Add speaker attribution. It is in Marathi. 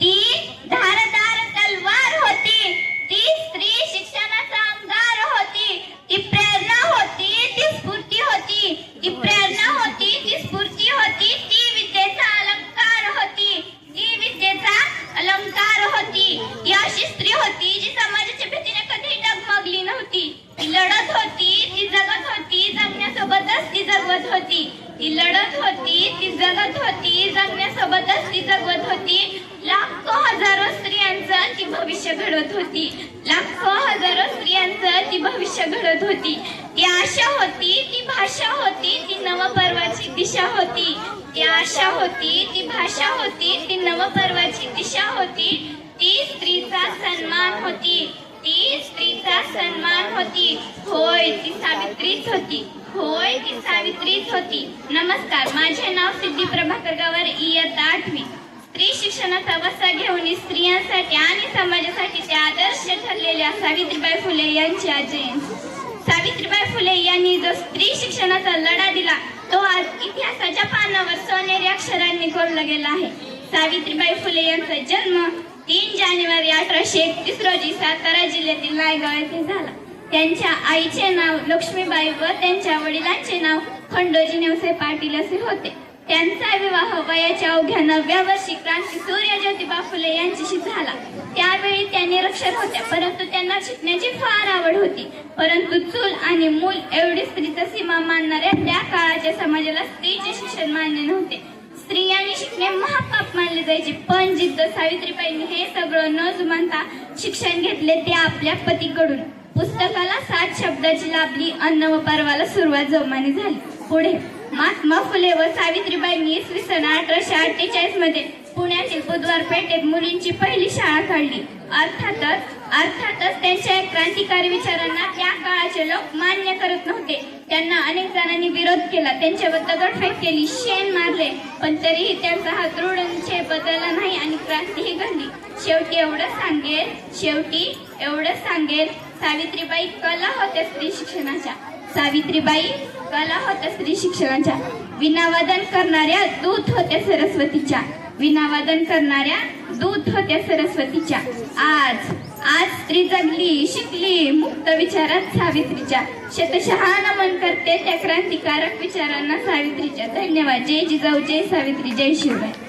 Speaker 1: ती धारदार तलवार होती. ती स्त्री शिक्षणाचा अंगार होती. ती प्रेरणा होती ती स्फूर्ती होती. ती प्रेरणा होती ती स्फूर्ती होती ती विद्येचा अलंकार होती. ती विद्येचा अलंकार होती. ती अशी स्त्री होती जी समाजाच्या भीतीने कधी डगमगली नव्हती. लढत होती. ती लढत होती ती जगत होती जगण्यासोबतच ती जगवत होती ती लढत होती ती जगत होती जगण्यासोबतच ती जगवत होती लाखो हजारो स्त्रियांचं ती भविष्य घडवत होती लाखो हजारो स्त्रियांचं ती भविष्य घडत होती. ती आशा होती ती भाषा होती ती नवपर्वाची दिशा होती. ती आशा होती ती भाषा होती ती नवपर्वाची दिशा होती. ती स्त्रीचा सन्मान होती. ती स्त्रीचा सन्मान होती. होय ती सावित्रीच होती. होय ती सावित्रीच होती. नमस्कार माझे नाव सिद्धी प्रभाकर गावर इयत्ता आठवी. स्त्री शिक्षणाचा वसा घेऊन स्त्रियांसाठी आणि समाजासाठी ते आदर्श असलेल्या सावित्रीबाई फुले यांची आजी. सावित्रीबाई फुले यांनी जो स्त्री शिक्षणाचा लढा दिला तो आज इतिहासाच्या पानावर सोनेरी अक्षरांनी कोरला गेला आहे. सावित्रीबाई फुले यांचा जन्म तीन जानेवारी अठराशे एकतीस रोजी सातारा जिल्ह्यातील नायगाव येथे झाला. त्यांच्या आईचे नाव लक्ष्मीबाई व त्यांच्या वडिलांचे नाव खंडोजी नेवसे पाटील असे होते. त्यांचा विवाह वयाच्या अवघ्या नवव्या वर्षी क्रांती सूर्य ज्योतिबा फुले यांच्याशी झाला. त्यावेळी त्या निरक्षर होत्या. परंतु त्यांना शिकण्याची फार आवड होती. परंतु चूल आणि मूल एवढी स्त्रीचा सीमा मानणाऱ्या त्या काळाच्या समाजाला स्त्रीचे शिक्षण मान्य नव्हते. स्त्रियांनी शिकणे महापाप मानले जायचे. पण जिद्द सावित्रीबाईंनी हे सगळं न जुमानता शिक्षण घेतले ते आपल्या पतीकडून. पुस्तकाला सात शब्दाची लाभली अन्न व पर्वाला सुरुवात जोमाने झाली. पुढे. महात्मा फुले व सावित्रीबाईंनी इसवी सन अठराशे अठ्ठेचाळीसमध्ये पुण्यातील बुधवार पेठेत मुलींची पहिली शाळा काढली. अर्थातच अर्थातच त्यांच्या क्रांतिकारी विचारांना त्या काळाचे लोक मान्य करत नव्हते. त्यांना अनेक जणांनी विरोध केला. त्यांच्यावर दगडफेक केली शेण मारले. पण तरीही त्यांचा हा दृढ निश्चय बदलला नाही आणि क्रांतीही घडली. शेवटी एवढं सांगेल शेवटी एवढं सांगेल सावित्रीबाई कला होत्या स्त्री शिक्षणाच्या. सावित्रीबाई कला होत्या स्त्री शिक्षणाच्या विनावादन करणाऱ्या दूत होत्या सरस्वतीच्या. विनावादन करणाऱ्या दूत होत्या सरस्वतीच्या. आज आज स्त्री जगली शिकली मुक्त विचारात सावित्रीच्या. शतशहा नमन करते त्या क्रांतिकारक विचारांना सावित्रीच्या. धन्यवाद. जय जिजाऊ जय सावित्री जय शिवराय.